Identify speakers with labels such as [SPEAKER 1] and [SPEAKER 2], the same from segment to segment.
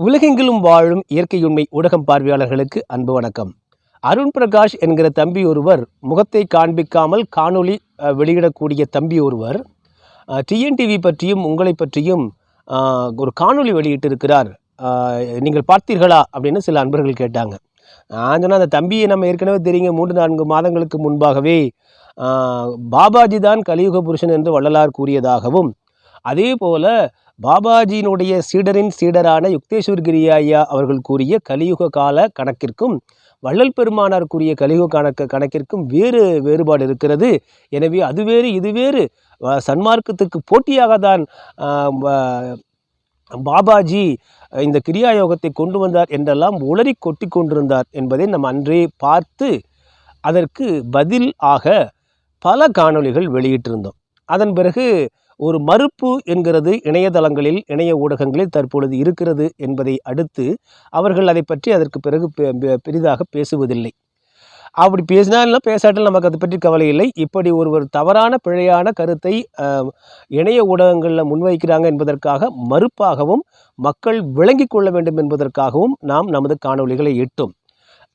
[SPEAKER 1] உலகெங்கிலும் வாழும் இயற்கையுண்மை ஊடகம் பார்வையாளர்களுக்கு அன்பு வணக்கம். அருண் பிரகாஷ் என்கிற தம்பி ஒருவர் முகத்தை காண்பிக்காமல் காணொளி வெளியிடக்கூடிய தம்பி ஒருவர் டிஎன்டிவி பற்றியும் உங்களை பற்றியும் ஒரு காணொளி வெளியிட்டிருக்கிறார். நீங்கள் பார்த்தீர்களா அப்படின்னு சில அன்பர்கள் கேட்டாங்க. நான் அந்த தம்பியை நம்ம ஏற்கனவே தெரியுங்க மூன்று நான்கு மாதங்களுக்கு முன்பாகவே. பாபாஜி தான் கலியுக புருஷன் என்று வள்ளலார் கூறியதாகவும் அதே போல பாபாஜியினுடைய சீடரின் சீடரான யுக்தேஸ்வர் கிரியாயா அவர்கள் கூறிய கலியுக கால கணக்கிற்கும் வள்ளல் பெருமானார் கூறிய கலியுக கணக்கு கணக்கிற்கும் வேறு வேறுபாடு இருக்கிறது. எனவே அது வேறு இது வேறு. சன்மார்க்கத்துக்கு போட்டியாக தான் பாபாஜி இந்த கிரியா யோகத்தை கொண்டு வந்தார் என்றெல்லாம் உளறி கொட்டி கொண்டிருந்தார் என்பதை நம்ம அன்றே பார்த்து அதற்கு பதில் ஆக பல காணொளிகள் வெளியிட்டிருந்தோம். அதன் பிறகு ஒரு மறுப்பு என்கிறது இணையதளங்களில் இணைய ஊடகங்களில் தற்பொழுது இருக்கிறது என்பதை அடுத்து அவர்கள் அதை பற்றி அதற்கு பிறகு பெ- பெரிதாக பேசுவதில்லை. அப்படி பேசினாலும் பேசாட்டில் நமக்கு அதை பற்றி கவலை இல்லை. இப்படி ஒருவர் தவறான பிழையான கருத்தை இணைய ஊடகங்களில் முன்வைக்கிறாங்க என்பதற்காக மறுப்பாகவும் மக்கள் விளங்கி கொள்ள வேண்டும் என்பதற்காகவும் நாம் நமது காணொளிகளை இட்டோம்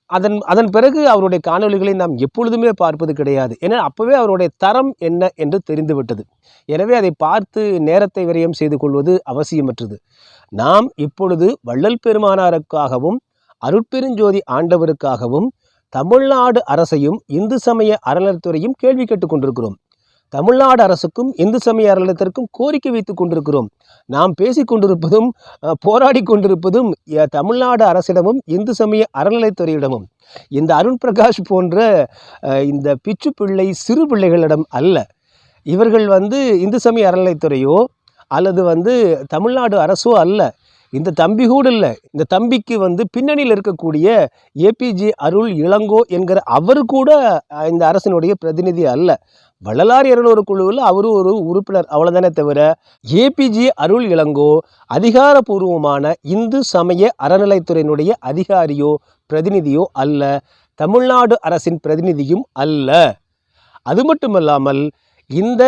[SPEAKER 1] அதன் அதன் பிறகு அவருடைய காணொளிகளை நாம் எப்பொழுதுமே பார்ப்பது கிடையாது. ஏன்னா அப்போவே அவருடைய தரம் என்ன என்று தெரிந்துவிட்டது. எனவே அதை பார்த்து நேரத்தை விரயம் செய்து கொள்வது அவசியமற்றது. நாம் இப்பொழுது வள்ளல் பெருமானாருக்காகவும் அருட்பெருஞ்சோதி ஆண்டவருக்காகவும் தமிழ்நாடு அரசையும் இந்து சமய அறநிலைத்துறையும் கேள்வி கேட்டுக்கொண்டிருக்கிறோம் தமிழ்நாடு அரசுக்கும் இந்து சமய அறநிலையத்திற்கும் கோரிக்கை வைத்துக் கொண்டிருக்கிறோம். நாம் பேசிக் கொண்டிருப்பதும் போராடி கொண்டிருப்பதும் தமிழ்நாடு அரசிடமும் இந்து சமய அறநிலைத்துறையிடமும் இந்த அருண் பிரகாஷ் போன்ற இந்த பிச்சு பிள்ளை சிறு பிள்ளைகளிடம் அல்ல. இவர்கள் வந்து இந்து சமய அறநிலைத்துறையோ அல்லது வந்து தமிழ்நாடு அரசோ அல்ல. இந்த தம்பி கூட இல்லை. இந்த தம்பிக்கு வந்து பின்னணியில் இருக்கக்கூடிய ஏபிஜே அருள் இளங்கோ என்கிற அவர் கூட இந்த அரசினுடைய பிரதிநிதி அல்ல. வள்ளலார் இருநூறு குழுவில் அவரும் ஒரு உறுப்பினர். அவ்வளோதானே தவிர ஏபிஜே அருள் இளங்கோ அதிகாரபூர்வமான இந்து சமய அறநிலைத்துறையினுடைய அதிகாரியோ பிரதிநிதியோ அல்ல. தமிழ்நாடு அரசின் பிரதிநிதியும் அல்ல. அது மட்டுமல்லாமல் இந்த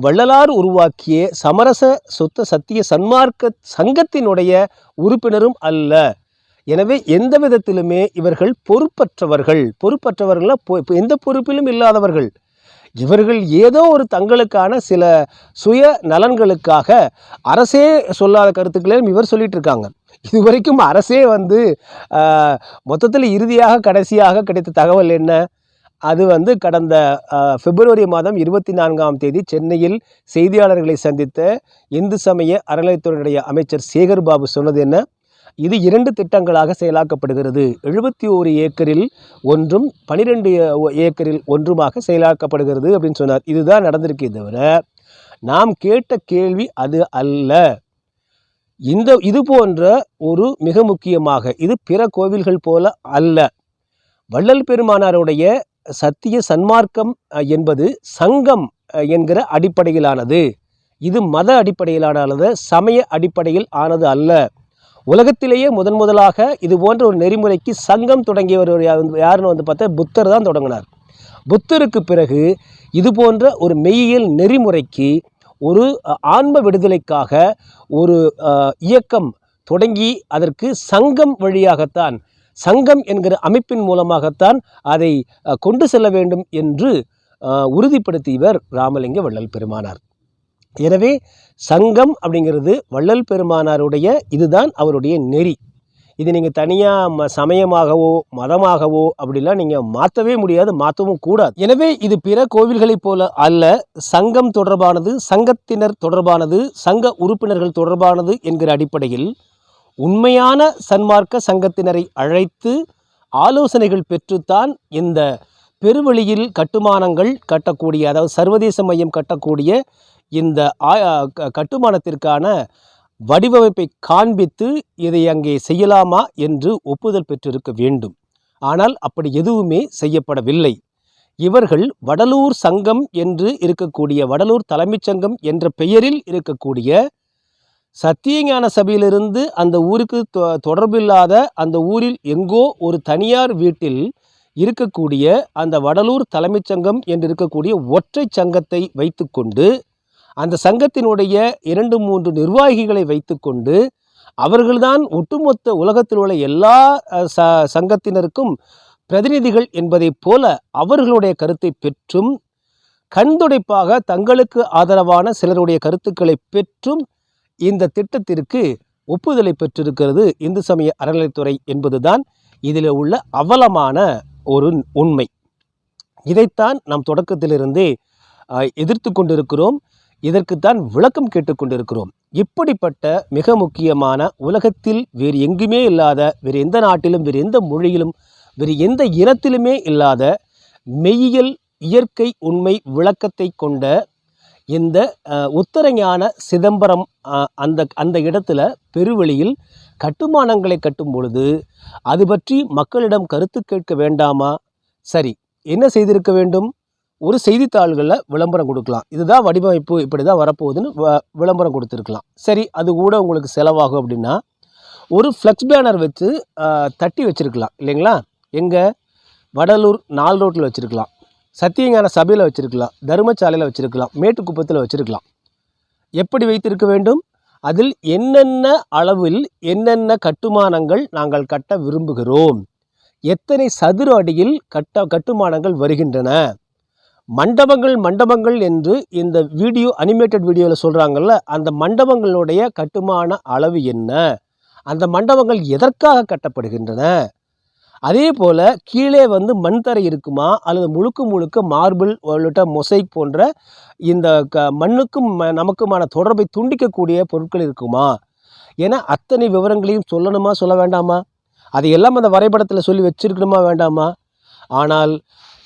[SPEAKER 1] வள்ளலார் உருவாக்கிய சமரச சுத்த சத்திய சன்மார்க்க சங்கத்தினுடைய உறுப்பினரும் அல்ல. எனவே எந்த விதத்திலுமே இவர்கள் பொறுப்பற்றவர்கள். பொறுப்பற்றவர்கள்னா பொ- எந்த பொறுப்பிலும் இல்லாதவர்கள். இவர்கள் ஏதோ ஒரு தங்களுக்கான சில சுய நலன்களுக்காக அரசே சொல்லாத கருத்துக்களையும் இவர் சொல்லிட்டு இருக்காங்க இதுவரைக்கும் அரசே வந்து மொத்தத்தில் இறுதியாக கடைசியாக கிடைத்த தகவல் என்ன? அது வந்து கடந்த பிப்ரவரி மாதம் இருபத்தி நான்காம் தேதி சென்னையில் செய்தியாளர்களை சந்தித்த இந்து சமய அறநிலையத்துறையுடைய அமைச்சர் சேகர் பாபு சொன்னது என்ன? இது இரண்டு திட்டங்களாக செயலாக்கப்படுகிறது. எழுபத்தி ஒரு ஏக்கரில் ஒன்றும் பனிரெண்டு ஏக்கரில் ஒன்றுமாக செயலாக்கப்படுகிறது அப்படின்னு சொன்னார். இதுதான் நடந்திருக்கே தவிர நாம் கேட்ட கேள்வி அது அல்ல. இந்த இது போன்ற ஒரு மிக முக்கியமாக இது பிற கோவில்கள் போல அல்ல. வள்ளல் பெருமானாருடைய சத்திய சன்மார்க்கம் என்பது சங்கம் என்கிற அடிப்படையிலானது. இது மத அடிப்படையிலானது சமய அடிப்படையில் ஆனது அல்ல. உலகத்திலேயே முதன் முதலாக இது போன்ற ஒரு நெறிமுறைக்கு சங்கம் தொடங்கியவர் யாருன்னு வந்து பார்த்தா புத்தர் தான் தொடங்கினார். புத்தருக்கு பிறகு இது போன்ற ஒரு மெய்யியல் நெறிமுறைக்கு ஒரு ஆன்ம விடுதலைக்காக ஒரு இயக்கம் தொடங்கி அதற்கு சங்கம் வழியாகத்தான் சங்கம் என்கிற அமைப்பின் மூலமாகத்தான் அதை கொண்டு செல்ல வேண்டும் என்று உறுதிப்படுத்தியவர் ராமலிங்க வள்ளல் பெருமானார். எனவே சங்கம் அப்படிங்கிறது வள்ளல் பெருமானாருடைய இதுதான் அவருடைய நெறி. இது நீங்கள் தனியாக ம சமயமாகவோ மதமாகவோ அப்படிலாம் நீங்கள் மாற்றவே முடியாது மாற்றவும் கூடாது. எனவே இது பிற கோவில்களைப் போல அல்ல சங்கம் தொடர்பானது சங்கத்தினர் தொடர்பானது சங்க உறுப்பினர்கள் தொடர்பானது என்கிற அடிப்படையில் உண்மையான சன்மார்க்க சங்கத்தினரை அழைத்து ஆலோசனைகள் பெற்றுத்தான் இந்த பெருவெளியில் கட்டுமானங்கள் கட்டக்கூடிய அதாவது சர்வதேச மையம் கட்டக்கூடிய இந்த ஆ- க- கட்டுமானத்திற்கான வடிவமைப்பை காண்பித்து இதை அங்கே செய்யலாமா என்று ஒப்புதல் பெற்றிருக்க வேண்டும். ஆனால் அப்படி எதுவுமே செய்யப்படவில்லை. இவர்கள் வடலூர் சங்கம் என்று இருக்கக்கூடிய வடலூர் தலைமைச் சங்கம் என்ற பெயரில் இருக்கக்கூடிய சத்தியஞான சபையிலிருந்து அந்த ஊருக்கு தொ- தொடர்பில்லாத அந்த ஊரில் எங்கோ ஒரு தனியார் வீட்டில் இருக்கக்கூடிய அந்த வடலூர் தலைமைச் சங்கம் என்று இருக்கக்கூடிய ஒற்றை சங்கத்தை வைத்துக்கொண்டு அந்த சங்கத்தினுடைய இரண்டு மூன்று நிர்வாகிகளை வைத்துக்கொண்டு அவர்கள்தான் ஒட்டுமொத்த உலகத்தில் உள்ள எல்லா ச சங்கத்தினருக்கும் பிரதிநிதிகள் என்பதைப் போல அவர்களுடைய கருத்தை பெற்றும் கண்துடைப்பாக தங்களுக்கு ஆதரவான சிலருடைய கருத்துக்களை பெற்றும் இந்த திட்டத்திற்கு ஒப்புதலை பெற்றிருக்கிறது இந்து சமய அறநிலைத்துறை என்பதுதான் இதில் உள்ள அவலமான ஒரு உண்மை. இதைத்தான் நாம் தொடக்கத்திலிருந்தே எதிர்த்து கொண்டிருக்கிறோம். இதற்குத்தான் விளக்கம் கேட்டுக்கொண்டிருக்கிறோம் இப்படிப்பட்ட மிக முக்கியமான உலகத்தில் வேறு எங்குமே இல்லாத வேறு எந்த நாட்டிலும் வேறு எந்த மொழியிலும் வேறு எந்த இனத்திலுமே இல்லாத மெய்யியல் இயற்கை உண்மை விளக்கத்தை கொண்ட இந்த உத்தரஞான சிதம்பரம் அந்த அந்த இடத்துல பெருவெளியில் கட்டுமானங்களை கட்டும் பொழுது அது பற்றி மக்களிடம் கருத்து கேட்க வேண்டாமா? சரி என்ன செய்திருக்க வேண்டும்? ஒரு செய்தித்தாள்களில் விளம்பரம் கொடுக்கலாம். இதுதான் வடிவமைப்பு இப்படி தான் வரப்போகுதுன்னு வ- விளம்பரம் கொடுத்துருக்கலாம். சரி அது கூட உங்களுக்கு செலவாகும் அப்படின்னா ஒரு ஃப்ளெக்ஸ் பேனர் வச்சு தட்டி வச்சுருக்கலாம் இல்லைங்களா? எங்கே? வடலூர் நால் ரோட்டில் வச்சுருக்கலாம். சத்தியஞான சபையில் வச்சுருக்கலாம். தருமசாலையில் வச்சுருக்கலாம். மேட்டுக்குப்பத்தில் வச்சுருக்கலாம். எப்படி வைத்திருக்க வேண்டும்? அதில் என்னென்ன அளவில் என்னென்ன கட்டுமானங்கள் நாங்கள் கட்ட விரும்புகிறோம்? எத்தனை சதுர அடியில் கட்ட கட்டுமானங்கள் வருகின்றன? மண்டபங்கள் மண்டபங்கள் என்று இந்த வீடியோ அனிமேட்டட் வீடியோவில் சொல்கிறாங்கல்ல அந்த மண்டபங்களுடைய கட்டுமான அளவு என்ன? அந்த மண்டபங்கள் எதற்காக கட்டப்படுகின்றன? அதே போல் கீழே வந்து மண் தரை இருக்குமா? அல்லது முழுக்க முழுக்க மார்பிள் உள்ளிட்ட மொசைக் போன்ற இந்த க மண்ணுக்கும் ம- நமக்குமான தொடர்பை துண்டிக்கக்கூடிய பொருட்கள் இருக்குமா? என அத்தனை விவரங்களையும் சொல்லணுமா சொல்ல வேண்டாமா? அதையெல்லாம் அந்த வரைபடத்தில் சொல்லி வச்சிருக்கணுமா வேண்டாமா? ஆனால்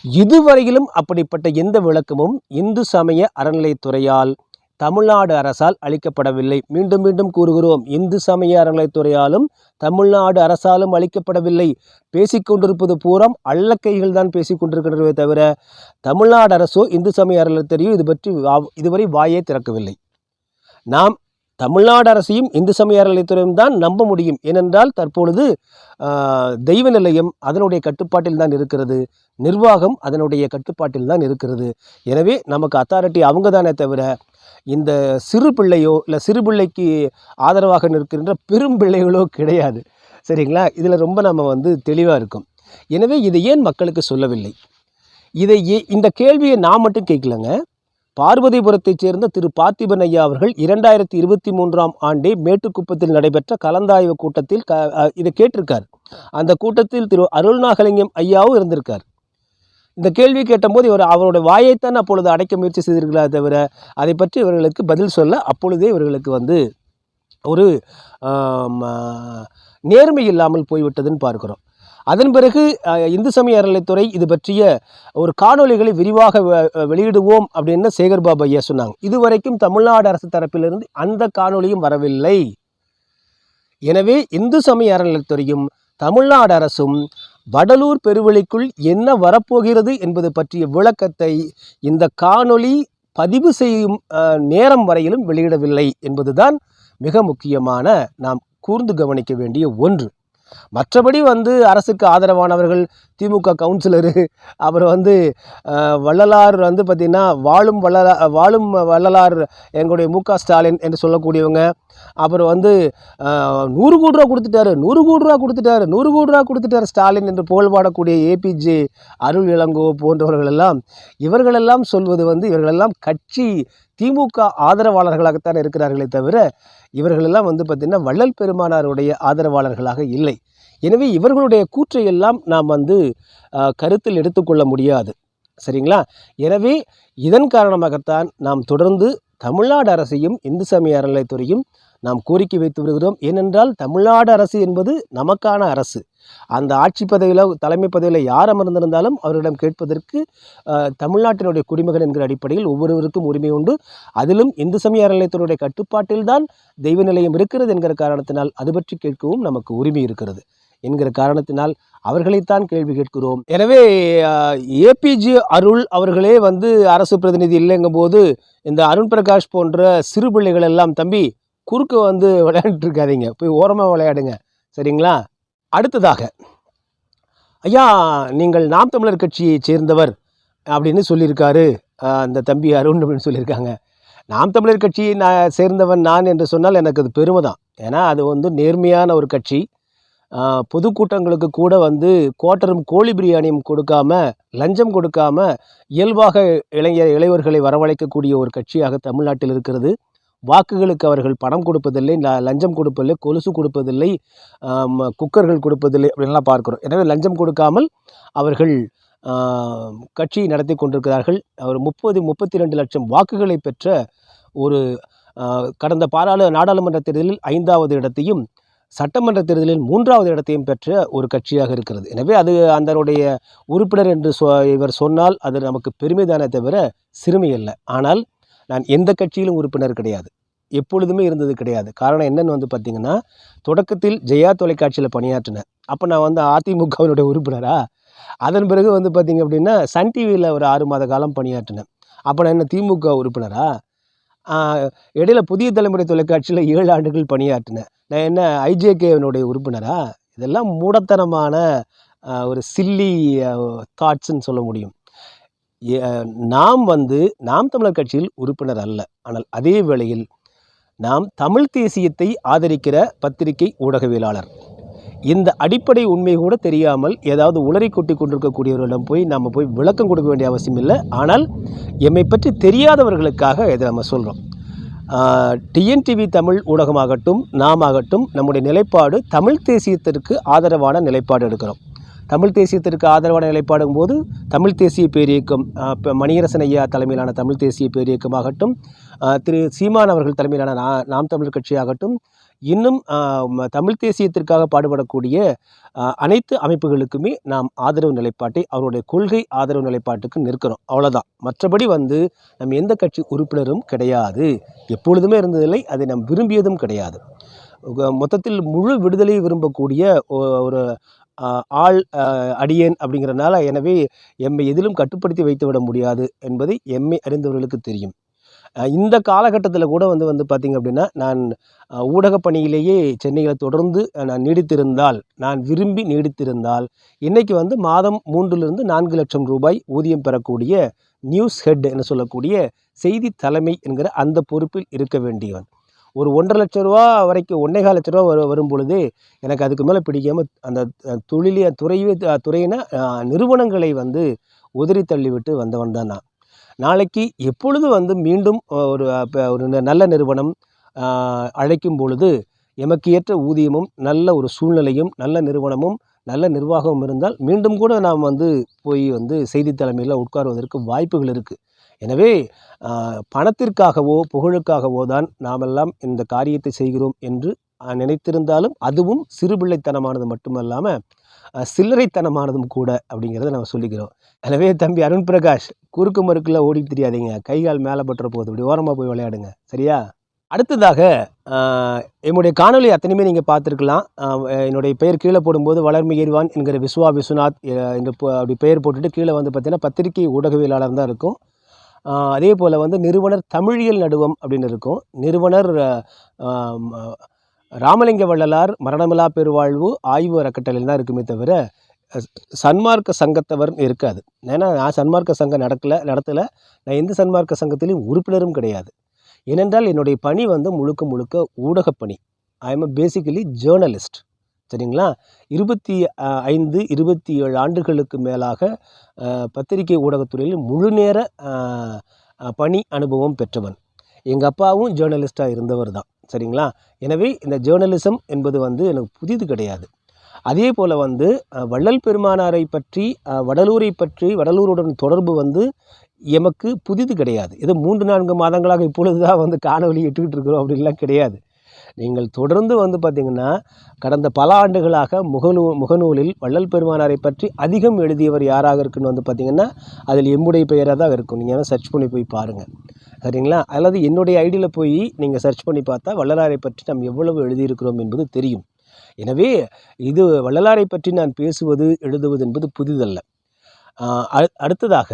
[SPEAKER 1] இதுவரையிலும் அப்படிப்பட்ட எந்த விளக்கமும் இந்து சமய அறநிலைத்துறையால் தமிழ்நாடு அரசால் அளிக்கப்படவில்லை. மீண்டும் மீண்டும் கூறுகிறோம் இந்து சமய அறநிலைத்துறையாலும் தமிழ்நாடு அரசாலும் அளிக்கப்படவில்லை. பேசிக்கொண்டிருப்பது பூரம் அள்ளக்கைகள் தான் பேசிக்கொண்டிருக்கின்றனவே தவிர தமிழ்நாடு அரசோ இந்து சமய அறநிலையத்துறையோ இது பற்றி வா- இதுவரை வாயே திறக்கவில்லை. நாம் தமிழ்நாடு அரசையும் இந்து சமய அறநிலையத்துறையும் தான் நம்ப முடியும். ஏனென்றால் தற்பொழுது தெய்வ நிலையம் அதனுடைய கட்டுப்பாட்டில் தான் இருக்கிறது. நிர்வாகம் அதனுடைய கட்டுப்பாட்டில் தான் இருக்கிறது. எனவே நமக்கு அத்தாரிட்டி அவங்க தானே தவிர இந்த சிறு பிள்ளையோ இல்லை சிறு பிள்ளைக்கு ஆதரவாக நிற்கின்ற பெரும் பிள்ளைகளோ கிடையாது. சரிங்களா? இதில் ரொம்ப நம்ம வந்து தெளிவாக இருக்கும். எனவே இதை ஏன் மக்களுக்கு சொல்லவில்லை? இதை ஏ இந்த கேள்வியை நான் மட்டும் கேட்கலங்க. பார்வதிபுரத்தைச் சேர்ந்த திரு பார்த்திபன் ஐயா அவர்கள் இரண்டாயிரத்தி இருபத்தி மூன்றாம் ஆண்டே மேட்டுக்குப்பத்தில் நடைபெற்ற கலந்தாய்வு கூட்டத்தில் க இதை கேட்டிருக்கார். அந்த கூட்டத்தில் திரு அருள்நாகலிங்கம் ஐயாவும் இருந்திருக்கார். இந்த கேள்வி கேட்டபோது இவர் அவருடைய வாயைத்தான் அப்பொழுது அடைக்க முயற்சி செய்திருக்கிறார் தவிர அதை பற்றி இவர்களுக்கு பதில் சொல்ல அப்பொழுதே இவர்களுக்கு வந்து ஒரு நேர்மை இல்லாமல் போய்விட்டதுன்னு பார்க்குறோம். அதன் பிறகு இந்து சமய அறநிலைத்துறை இது பற்றிய ஒரு காணொளிகளை விரிவாக வெளியிடுவோம் அப்படின்னு சேகர் பாபு ஐயா சொன்னாங்க. இதுவரைக்கும் தமிழ்நாடு அரசு தரப்பிலிருந்து அந்த காணொளியும் வரவில்லை. எனவே இந்து சமய அறநிலைத்துறையும் தமிழ்நாடு அரசும் வடலூர் பெருவெளிக்குள் என்ன வரப்போகிறது என்பது பற்றிய விளக்கத்தை இந்த காணொளி பதிவு செய்யும் நேரம் வரையிலும் வெளியிடவில்லை என்பதுதான் மிக முக்கியமான நாம் கூர்ந்து கவனிக்க வேண்டிய ஒன்று. மற்றபடி வந்து அரசுக்கு ஆதரவானவர்கள் திமுக கவுன்சிலரு அப்புறம் வந்து வள்ளலார் வந்து பார்த்திங்கன்னா வாழும் வள்ளலா வாழும் வள்ளலார் எங்களுடைய மு ஸ்டாலின் என்று சொல்லக்கூடியவங்க. அப்புறம் வந்து நூறு கோடி ரூபா கொடுத்துட்டாரு நூறு கோடி ரூபா கொடுத்துட்டாரு நூறு கோடி ரூபா கொடுத்துட்டாரு ஸ்டாலின் என்று புகழ்பாடக்கூடிய ஏபிஜே அருள் இளங்கோ போன்றவர்கள் எல்லாம் இவர்களெல்லாம் சொல்வது வந்து இவர்களெல்லாம் கட்சி திமுக ஆதரவாளர்களாகத்தான் இருக்கிறார்களே தவிர இவர்களெல்லாம் வந்து பார்த்திங்கன்னா வள்ளல் பெருமானாருடைய ஆதரவாளர்களாக இல்லை. எனவே இவர்களுடைய கூற்றை எல்லாம் நாம் வந்து கருத்தில் எடுத்துக்கொள்ள முடியாது. சரிங்களா? எனவே இதன் காரணமாகத்தான் நாம் தொடர்ந்து தமிழ்நாடு அரசையும் இந்து சமய அறநிலைத்துறையும் நாம் கோரிக்கை வைத்து வருகிறோம் ஏனென்றால் தமிழ்நாடு அரசு என்பது நமக்கான அரசு. அந்த ஆட்சி பதவியில் தலைமை பதவியில் யார் அமர்ந்திருந்தாலும் அவர்களிடம் கேட்பதற்கு தமிழ்நாட்டினுடைய குடிமகன் என்கிற அடிப்படையில் ஒவ்வொருவருக்கும் உரிமை உண்டு. அதிலும் இந்து சமய அறநிலையத்தினுடைய கட்டுப்பாட்டில்தான் தெய்வ நிலையம் இருக்கிறது என்கிற காரணத்தினால் அது பற்றி கேட்கவும் நமக்கு உரிமை இருக்கிறது என்கிற காரணத்தினால் அவர்களைத்தான் கேள்வி கேட்கிறோம். எனவே ஏபிஜே அருள் அவர்களே வந்து அரசு பிரதிநிதி இல்லைங்கும் போது இந்த அருண் பிரகாஷ் போன்ற சிறு பிள்ளைகள் எல்லாம் தம்பி குறுக்க வந்து விளையாண்டுருக்காதீங்க. போய் ஓரமாக விளையாடுங்க. சரிங்களா? அடுத்ததாக ஐயா நீங்கள் நாம் தமிழர் கட்சியை சேர்ந்தவர் அப்படின்னு சொல்லியிருக்காரு. அந்த தம்பி அருண் அப்படின்னு சொல்லியிருக்காங்க. நாம் தமிழர் கட்சியை நான் சேர்ந்தவன் நான் என்று சொன்னால் எனக்கு அது பெருமை தான். ஏன்னா அது வந்து நேர்மையான ஒரு கட்சி. பொதுக்கூட்டங்களுக்கு கூட வந்து கோட்டரும் கோழி பிரியாணியும் கொடுக்காம லஞ்சம் கொடுக்காம இயல்பாக இளைஞர் இளைவர்களை வரவழைக்கக்கூடிய ஒரு கட்சியாக தமிழ்நாட்டில் இருக்கிறது. வாக்குகளுக்கு அவர்கள் பணம் கொடுப்பதில்லை லஞ்சம் கொடுப்பதில்லை கொலுசு கொடுப்பதில்லை குக்கர்கள் கொடுப்பதில்லை அப்படின்லாம் பார்க்கிறோம். எனவே லஞ்சம் கொடுக்காமல் அவர்கள் கட்சி நடத்தி கொண்டிருக்கிறார்கள். அவர் முப்பது முப்பத்தி ரெண்டு லட்சம் வாக்குகளை பெற்ற ஒரு கடந்த பாராளு நாடாளுமன்ற தேர்தலில் ஐந்தாவது இடத்தையும் சட்டமன்ற தேர்தலில் மூன்றாவது இடத்தையும் பெற்ற ஒரு கட்சியாக இருக்கிறது. எனவே அது அதனுடைய உறுப்பினர் என்று சொ இவர் சொன்னால் அது நமக்கு பெருமைதானே தவிர சிறுமை அல்ல ஆனால் நான் எந்த கட்சியிலும் உறுப்பினர் கிடையாது. எப்பொழுதுமே இருந்தது கிடையாது. காரணம் என்னென்னு வந்து பார்த்தீங்கன்னா தொடக்கத்தில் ஜெயா தொலைக்காட்சியில் பணியாற்றினேன். அப்போ நான் வந்து அதிமுகவினுடைய உறுப்பினரா? அதன் பிறகு வந்து பார்த்தீங்க அப்படின்னா சன் டிவியில் ஒரு ஆறு மாத காலம் பணியாற்றினேன். அப்போ நான் என்ன திமுக உறுப்பினரா? இடையில புதிய தலைமுறை தொலைக்காட்சியில் ஏழு ஆண்டுகள் பணியாற்றினேன். நான் என்ன ஐஜேகேவினுடைய உறுப்பினரா? இதெல்லாம் மூடத்தனமான ஒரு சில்லி தாட்ஸ்ன்னு சொல்ல முடியும். நாம் வந்து நாம் தமிழர் கட்சியில் உறுப்பினர் அல்ல. ஆனால் அதே வேளையில் நாம் தமிழ் தேசியத்தை ஆதரிக்கிற பத்திரிகை ஊடகவியலாளர். இந்த அடிப்படை உண்மை கூட தெரியாமல் ஏதாவது உளறி கொட்டி கொண்டிருக்கக்கூடியவர்களிடம் போய் நாம் போய் விளக்கம் கொடுக்க வேண்டிய அவசியம் இல்லை. ஆனால் எம்மை பற்றி தெரியாதவர்களுக்காக இதை நம்ம சொல்கிறோம் டிஎன்டிவி தமிழ் ஊடகமாகட்டும் நாம் ஆகட்டும் நம்முடைய நிலைப்பாடு தமிழ் தேசியத்திற்கு ஆதரவான நிலைப்பாடு எடுக்கிறோம். தமிழ் தேசியத்திற்கு ஆதரவான நிலைப்பாடும் போது தமிழ் தேசிய பேரியக்கம் மணியரசன் ஐயா தலைமையிலான தமிழ் தேசிய பேரியக்கமாகட்டும் திரு சீமான் அவர்கள் தலைமையிலான நா- நாம் தமிழ் கட்சியாகட்டும் இன்னும் தமிழ் தேசியத்திற்காக பாடுபடக்கூடிய அனைத்து அமைப்புகளுக்குமே நாம் ஆதரவு நிலைப்பாட்டை அவருடைய கொள்கை ஆதரவு நிலைப்பாட்டுக்கு நிற்கிறோம். அவ்வளோதான் மற்றபடி வந்து நம்ம எந்த கட்சி உறுப்பினரும் கிடையாது. எப்பொழுதுமே இருந்ததில்லை அதை நாம் விரும்பியதும் கிடையாது. மொத்தத்தில் முழு விடுதலை விரும்பக்கூடிய ஒரு ஆள் அடியேன் அப்படிங்கிறனால எனவே எம்மை எதிலும் கட்டுப்படுத்தி வைத்து விட முடியாது என்பது எம்மை அறிந்தவர்களுக்கு தெரியும். இந்த காலகட்டத்தில் கூட வந்து வந்து பார்த்திங்க அப்படின்னா நான் ஆஹ், ஊடகப் பணியிலேயே சென்னையில் தொடர்ந்து நான் நீடித்திருந்தால் நான் விரும்பி நீடித்திருந்தால் இன்றைக்கி வந்து மாதம் மூன்றிலிருந்து நான்கு லட்சம் ரூபாய் ஊதியம் பெறக்கூடிய நியூஸ் ஹெட் என்று சொல்லக்கூடிய செய்தி தலைமை என்கிற அந்த பொறுப்பில் இருக்க வேண்டியவன். ஒரு ஒன்றரை லட்ச ரூபா வரைக்கும் ஒன்றேகால் லட்ச ரூபா வரும் வரும் பொழுது எனக்கு அதுக்கு மேலே பிடிக்காமல் அந்த அஹ், தொழிலே துறையே துறையின நிறுவனங்களை வந்து உதறி தள்ளிவிட்டு வந்தவன் தான் நான். நாளைக்கு எப்பொழுது வந்து மீண்டும் ஒரு ஒரு நல்ல நிறுவனம் அழைக்கும் பொழுது எமக்கு ஏற்ற ஊதியமும் நல்ல ஒரு சூழ்நிலையும் நல்ல நிறுவனமும் நல்ல நிர்வாகமும் இருந்தால் மீண்டும் கூட நாம் வந்து போய் வந்து செய்தி தலைமையில் உட்காருவதற்கு வாய்ப்புகள் இருக்குது எனவே பணத்திற்காகவோ புகழுக்காகவோ தான் நாமெல்லாம் இந்த காரியத்தை செய்கிறோம் என்று நினைத்திருந்தாலும் அதுவும் சிறுபிள்ளைத்தனமானது மட்டுமல்லாமல் சில்லறைத்தனமானதும் கூட அப்படிங்கிறத நம்ம சொல்லிக்கிறோம். எனவே தம்பி அருண் பிரகாஷ் குறுக்கு மறுக்கில் ஓடி தெரியாதீங்க. கை கால் மேலே பட்டுற போது இப்படி ஓரமாக போய் விளையாடுங்க. சரியா? அடுத்ததாக என்னுடைய காணொலி அத்தனையுமே நீங்கள் பார்த்துருக்கலாம். என்னுடைய பெயர் கீழே போடும்போது வளர்மை எரிவான் என்கிற விஸ்வா விஸ்வநாத் என்று அப்படி பெயர் போட்டுட்டு கீழே வந்து பார்த்தீங்கன்னா பத்திரிகை ஊடகவியலாளர் தான் இருக்கும். அதே போல் வந்து நிறுவனர் தமிழியல் நடுவம் அப்படின்னு இருக்கும். நிறுவனர் ராமலிங்க வள்ளலார் மரணமிலா பெருவாழ்வு ஆய்வு அறக்கட்டளையில் தான் இருக்குமே தவிர சன்மார்க்க சங்கத்தவர் இருக்காது. ஏன்னா நான் சன்மார்க்க சங்கம் நடக்கல நடத்தலை. நான் எந்த சன்மார்க்க சங்கத்திலையும் உறுப்பினரும் கிடையாது. ஏனென்றால் என்னுடைய பணி வந்து முழுக்க முழுக்க ஊடகப்பணி ஐ எம் பேசிக்கலி ஜேர்னலிஸ்ட் சரிங்களா? இருபத்தி ஐந்து இருபத்தி ஏழு ஆண்டுகளுக்கு மேலாக பத்திரிகை ஊடகத்துறையில் முழுநேர பணி அனுபவம் பெற்றவன். எங்கள் அப்பாவும் ஜேர்னலிஸ்டாக இருந்தவர் தான். சரிங்களா? எனவே இந்த ஜேர்னலிசம் என்பது வந்து எனக்கு புதிது கிடையாது. அதே போல் வந்து வள்ளல் பெருமானாரை பற்றி வடலூரை பற்றி வடலூருடன் தொடர்பு வந்து எமக்கு புதிது கிடையாது. இது மூன்று நான்கு மாதங்களாக இப்பொழுது தான் வந்து காணொலி இட்டுக்கிட்டு இருக்கிறோம் அப்படின்லாம் கிடையாது. நீங்கள் தொடர்ந்து வந்து பார்த்திங்கன்னா கடந்த பல ஆண்டுகளாக முகநூ முகநூலில் வள்ளல் பெருமானாரை பற்றி அதிகம் எழுதியவர் யாராக இருக்குன்னு வந்து பார்த்திங்கன்னா அதில் எம்முடைய பெயராக தான் இருக்கும். நீங்கள் சர்ச் பண்ணி போய் பாருங்கள் சரிங்களா? அல்லது என்னுடைய ஐடியில் போய் நீங்கள் சர்ச் பண்ணி பார்த்தா வள்ளலாரை பற்றி நாம் எவ்வளவு எழுதியிருக்கிறோம் என்பது தெரியும். எனவே இது வள்ளலாரை பற்றி நான் பேசுவது எழுதுவது என்பது புதிதல்ல. அடுத்ததாக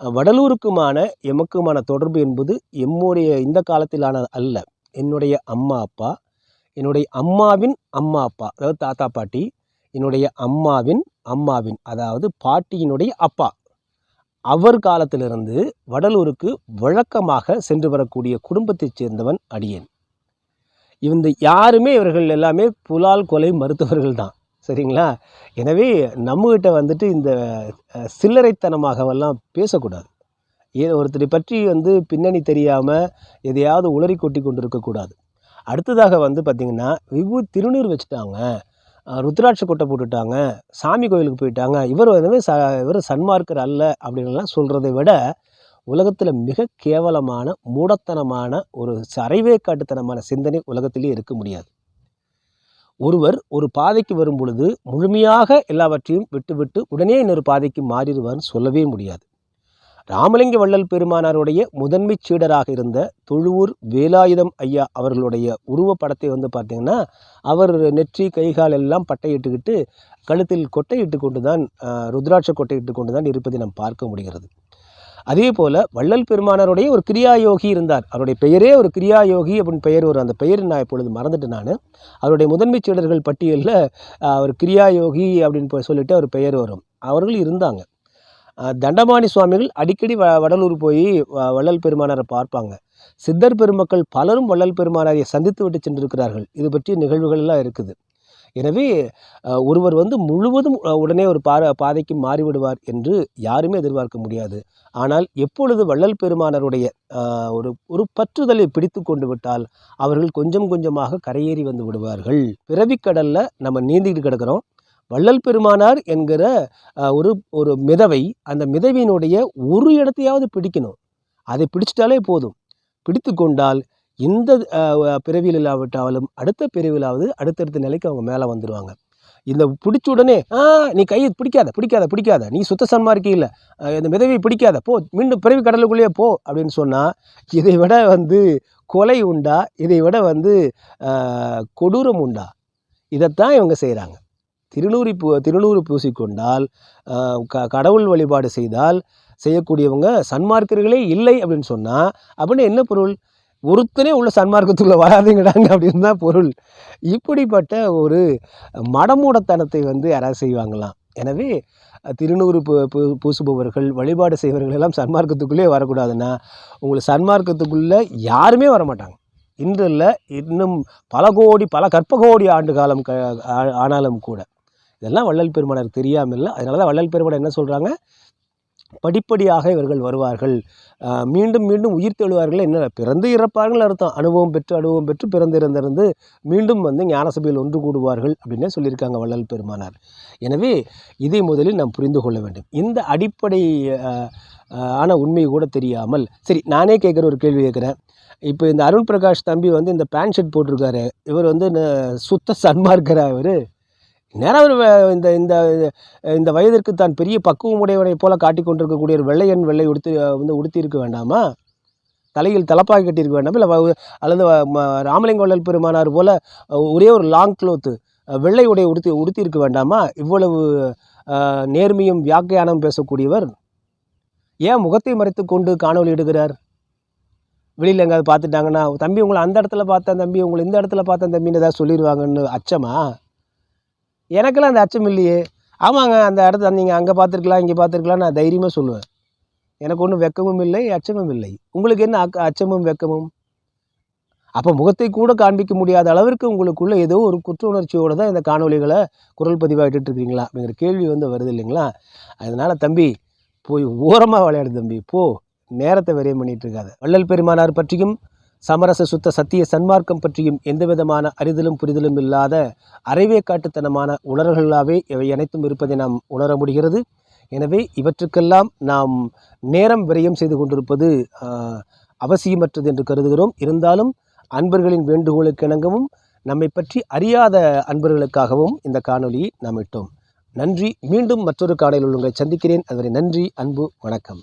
[SPEAKER 1] வடலூருக்குமான எமக்குமான தொடர்பு என்பது எம்முடைய இந்த காலத்திலான அல்ல. என்னுடைய அம்மா அப்பா. என்னுடைய அம்மாவின் அம்மா அப்பா. அதாவது தாத்தா பாட்டி. என்னுடைய அம்மாவின் அம்மாவின் அதாவது பாட்டியினுடைய அப்பா. அவர் காலத்திலிருந்து வடலூருக்கு வழக்கமாக சென்று வரக்கூடிய குடும்பத்தைச் சேர்ந்தவன் அடியேன். இந்த யாருமே இவர்கள் எல்லாமே புலால் கொலை மருத்துவர்கள் தான். சரிங்களா? எனவே நம்மகிட்ட வந்துட்டு இந்த சில்லறைத்தனமாகவெல்லாம் பேசக்கூடாது. ஏ ஒருத்தரை பற்றி வந்து பின்னணி தெரியாமல் எதையாவது உளறி கொட்டி கொண்டு இருக்கக்கூடாது அடுத்ததாக வந்து பார்த்திங்கன்னா விபு திருநீர் வச்சுட்டாங்க. ருத்ராட்ச கொட்டை போட்டுட்டாங்க. சாமி கோயிலுக்கு போயிட்டாங்க. இவர் வந்து ச இவர் சன்மார்க்கர் அல்ல அப்படின்லாம் சொல்கிறதை விட உலகத்தில் மிக கேவலமான மூடத்தனமான ஒரு அரைவேக்காட்டுத்தனமான சிந்தனை உலகத்திலே இருக்க முடியாது. ஒருவர் ஒரு பாதைக்கு வரும் பொழுது முழுமையாக எல்லாவற்றையும் விட்டுவிட்டு உடனே இன்னொரு பாதைக்கு மாறிடுவார்னு சொல்லவே முடியாது. ராமலிங்க வள்ளல் பெருமானாருடைய முதன்மை சீடராக இருந்த தொழுவூர் வேலாயுதம் ஐயா அவர்களுடைய உருவப்படத்தை வந்து பார்த்திங்கன்னா அவர் நெற்றி கைகால் எல்லாம் பட்டையிட்டுக்கிட்டு கழுத்தில் கொட்டையிட்டு கொண்டு தான் ருத்ராட்ச கொட்டையிட்டு கொண்டு தான் இருப்பதை நாம் பார்க்க முடிகிறது. அதே போல் வள்ளல் பெருமானாருடைய ஒரு கிரியாயோகி இருந்தார். அவருடைய பெயரே ஒரு கிரியாயோகி அப்படின்னு பெயர் வரும் அந்த பெயர் நான் இப்பொழுது மறந்துட்டு நான். அவருடைய முதன்மை சீடர்கள் பட்டியலில் அவர் கிரியாயோகி அப்படின்னு சொல்லிட்டு அவர் பெயர் வரும். அவர்கள் இருந்தாங்க. தண்டபாணி சுவாமிகள் அடிக்கடி வ வடலூர் போய் வ- வள்ளல் பெருமானாரை பார்ப்பாங்க. சித்தர் பெருமக்கள் பலரும் வள்ளல் பெருமானாரை சந்தித்து விட்டு சென்றிருக்கிறார்கள். இது பற்றிய நிகழ்வுகள் எல்லாம் இருக்குது. எனவே ஒருவர் வந்து முழுவதும் உடனே ஒரு பா பாதைக்கு மாறிவிடுவார் என்று யாருமே எதிர்பார்க்க முடியாது. ஆனால் எப்பொழுது வள்ளல் பெருமானருடைய ஒரு ஒரு பற்றுதலை பிடித்து கொண்டு விட்டால் அவர்கள் கொஞ்சம் கொஞ்சமாக கரையேறி வந்து விடுவார்கள். பிறவிக்கடலில் நம்ம நீந்திக்கிட்டு கிடக்கிறோம். வள்ளல் பெருமானார் என்கிற ஒரு ஒரு மிதவை அந்த மிதவியினுடைய ஒரு இடத்தையாவது பிடிக்கணும். அதை பிடிச்சிட்டாலே போதும். பிடித்து கொண்டால் இந்த பிறவியில் இல்லாவிட்டாலும் அடுத்த பிறவிலாவது அடுத்தடுத்த நிலைக்கு அவங்க மேலே வந்துடுவாங்க இந்த பிடிச்ச உடனே ஆ நீ கையை பிடிக்காத பிடிக்காத பிடிக்காத. நீ சுத்த சன்மார்க்கி இல்லை இந்த மிதவை பிடிக்காத. போ மீண்டும் பிறவி கடலுக்குள்ளேயே போ அப்படின்னு சொன்னால் இதை விட வந்து கொலை உண்டா? இதை விட வந்து கொடூரம் உண்டா? இதைத்தான் இவங்க செய்கிறாங்க திருநூறி பூ திருநூறு பூசிக்கொண்டால் க கடவுள் வழிபாடு செய்தால் செய்யக்கூடியவங்க சன்மார்க்கர்களே இல்லை அப்படின்னு சொன்னால் அப்படின்னு என்ன பொருள்? ஒருத்தனே உள்ள சன்மார்க்கத்துக்குள்ளே வராதுங்கிறாங்க அப்படின்னு தான் பொருள். இப்படிப்பட்ட ஒரு மடமூடத்தனத்தை வந்து யாராவது செய்வாங்களாம். எனவே திருநூறு பூ பூ பூசுபவர்கள் வழிபாடு செய்பவர்கள் எல்லாம் சன்மார்க்கத்துக்குள்ளே வரக்கூடாதுன்னா உங்களுக்கு சன்மார்க்கத்துக்குள்ளே யாருமே வரமாட்டாங்க. இன்று இல்லை இன்னும் பல கோடி பல கற்ப கோடி ஆண்டு காலம் க ஆ- ஆனாலும் கூட. இதெல்லாம் வள்ளல் பெருமானார் தெரியாமல் இல்லை அதனால தான் வள்ளல் பெருமானார் என்ன சொல்கிறாங்க படிப்படியாக இவர்கள் வருவார்கள். மீண்டும் மீண்டும் உயிர் தெழுவார்கள் என்ன பிறந்து இறப்பார்கள் அர்த்தம். அனுபவம் பெற்று அனுபவம் பெற்று பிறந்து இறந்திருந்து மீண்டும் வந்து ஞானசபையில் ஒன்று கூடுவார்கள் அப்படின்னே சொல்லியிருக்காங்க வள்ளல் பெருமானார். எனவே இதை முதலில் நாம் புரிந்து கொள்ள வேண்டும். இந்த அடிப்படை ஆன உண்மை கூட தெரியாமல் சரி நானே கேட்குற ஒரு கேள்வி கேட்குறேன். இப்போ இந்த அருண் பிரகாஷ் தம்பி வந்து இந்த பேண்ட் ஷர்ட் போட்டிருக்காரு. இவர் வந்து சுத்த சன்மார்க்கரா இவர்? நேரம் இந்த இந்த இந்த வயதிற்கு தான் பெரிய பக்குவம் உடையவனைப் போல காட்டிக்கொண்டிருக்கக்கூடிய ஒரு வெள்ளையன் வெள்ளை உடுத்தி வந்து உடுத்தியிருக்க வேண்டாமா? தலையில் தலப்பாக கட்டியிருக்க வேண்டாமா? இல்லை அல்லது வ- ராமலிங்க வள்ளல் பெருமானார் போல ஒரே ஒரு லாங் க்ளோத்து வெள்ளை உடை உடுத்தி உடுத்தியிருக்க வேண்டாமா? இவ்வளவு நேர்மையும் வியாக்கியானம் பேசக்கூடியவர் ஏன் முகத்தை மறைத்து கொண்டு காணொளி இடுகிறார்? வெளியில் எங்கேயாவது பார்த்துட்டாங்கன்னா தம்பி உங்களை அந்த இடத்துல பார்த்தேன் தம்பி உங்களை இந்த இடத்துல பார்த்தேன் தம்பின்னு ஏதாவது சொல்லிடுவாங்கன்னு அச்சமா? எனக்கெல்லாம் அந்த அச்சம் இல்லையே. ஆமாங்க அந்த இடத்த நீங்கள் அங்கே பார்த்துருக்கலாம் இங்கே பார்த்துருக்கலாம் நான் தைரியமாக சொல்லுவேன். எனக்கு ஒன்றும் வெக்கமும் இல்லை அச்சமும் இல்லை. உங்களுக்கு என்ன அக்க அச்சமும் வெக்கமும்? அப்போ முகத்தை கூட காண்பிக்க முடியாத அளவிற்கு உங்களுக்குள்ள ஏதோ ஒரு குற்ற உணர்ச்சியோடு தான் இந்த காணொளிகளை குரல் பதிவாகிட்டு இருக்கீங்களா? அப்படிங்கிற கேள்வி வந்து வருது இல்லைங்களா? அதனால் தம்பி போய் ஓரமாக விளையாடு தம்பி போ. நேரத்தை விரயம் பண்ணிகிட்டு இருக்காத. வள்ளல் பெருமானார் பற்றியும் சமரச சுத்த சத்திய சன்மார்க்கம் பற்றியும் எந்தவிதமான அறிதலும் புரிதலும் இல்லாத அரைவே காட்டுத்தனமான உணர்வுகளாகவே இவை அனைத்தும் இருப்பதை நாம் உணர முடிகிறது. எனவே இவற்றுக்கெல்லாம் நாம் நேரம் விரயம் செய்து கொண்டிருப்பது அவசியமற்றது என்று கருதுகிறோம். இருந்தாலும் அன்பர்களின் வேண்டுகோளுக்கு இணங்கவும் நம்மை பற்றி அறியாத அன்பர்களுக்காகவும் இந்த காணொலியை நாம் இட்டோம். நன்றி. மீண்டும் மற்றொரு காணொலியில் உங்களை சந்திக்கிறேன். அதுவரை நன்றி அன்பு வணக்கம்.